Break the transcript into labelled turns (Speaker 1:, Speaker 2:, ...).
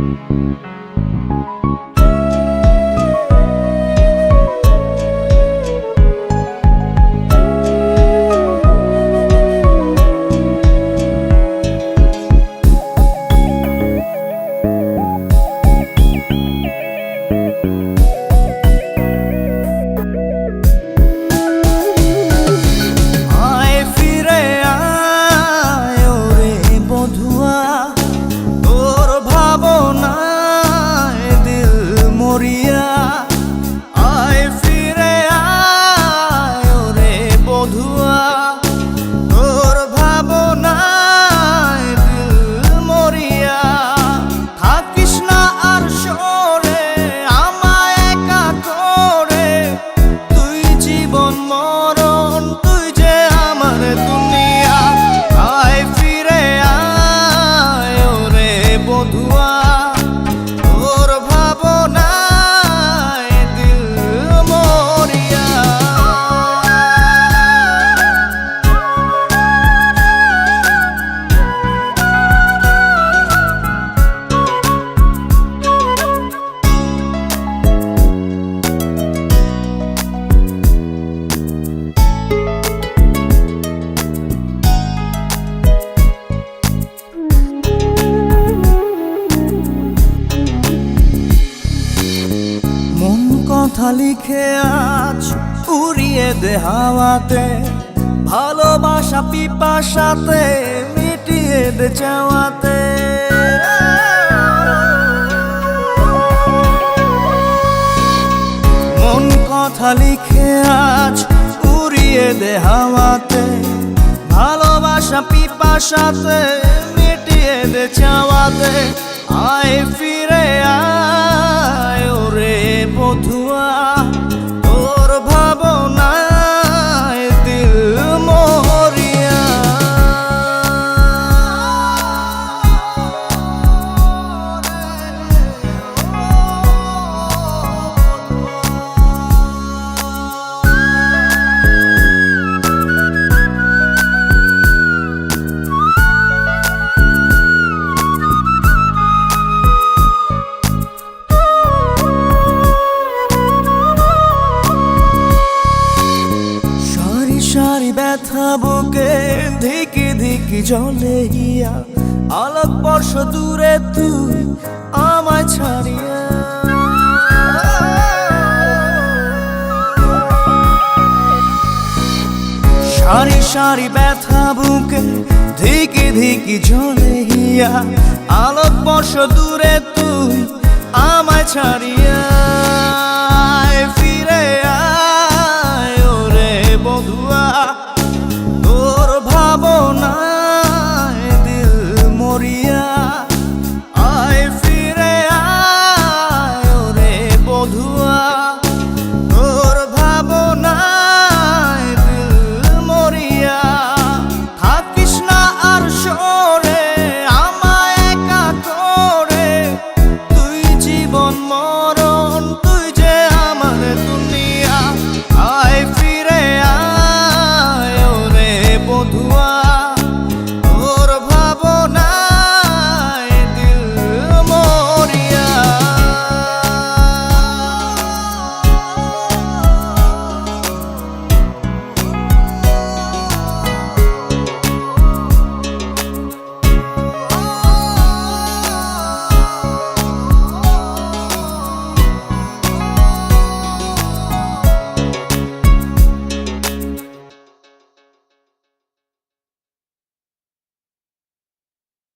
Speaker 1: আয় কথা লিখে আজ উড়িয়ে দে হাওয়াতে, ভালোবাসা পিপাসাতে মিটিয়ে দে চাওয়াতে। মন কথা লিখে আজ উড়িয়ে দে হাওয়াতে, ভালোবাসা পিপাসাতে মিটিয়ে দে চাওয়াতে। আয় ফিরে ব্যথা বুকে ধিকি ধিকি জলে গিয়া, আলোক বর্ষ দূরে তুই আমায় ছাড়িয়া। সারি সারি ব্যথা বুকে ধিকি ধিকি জলে গিয়া, আলোক বর্ষ দূরে তুই আমায় ছাড়িয়া। ফিরে আয় ওরে বধুয়া মরণ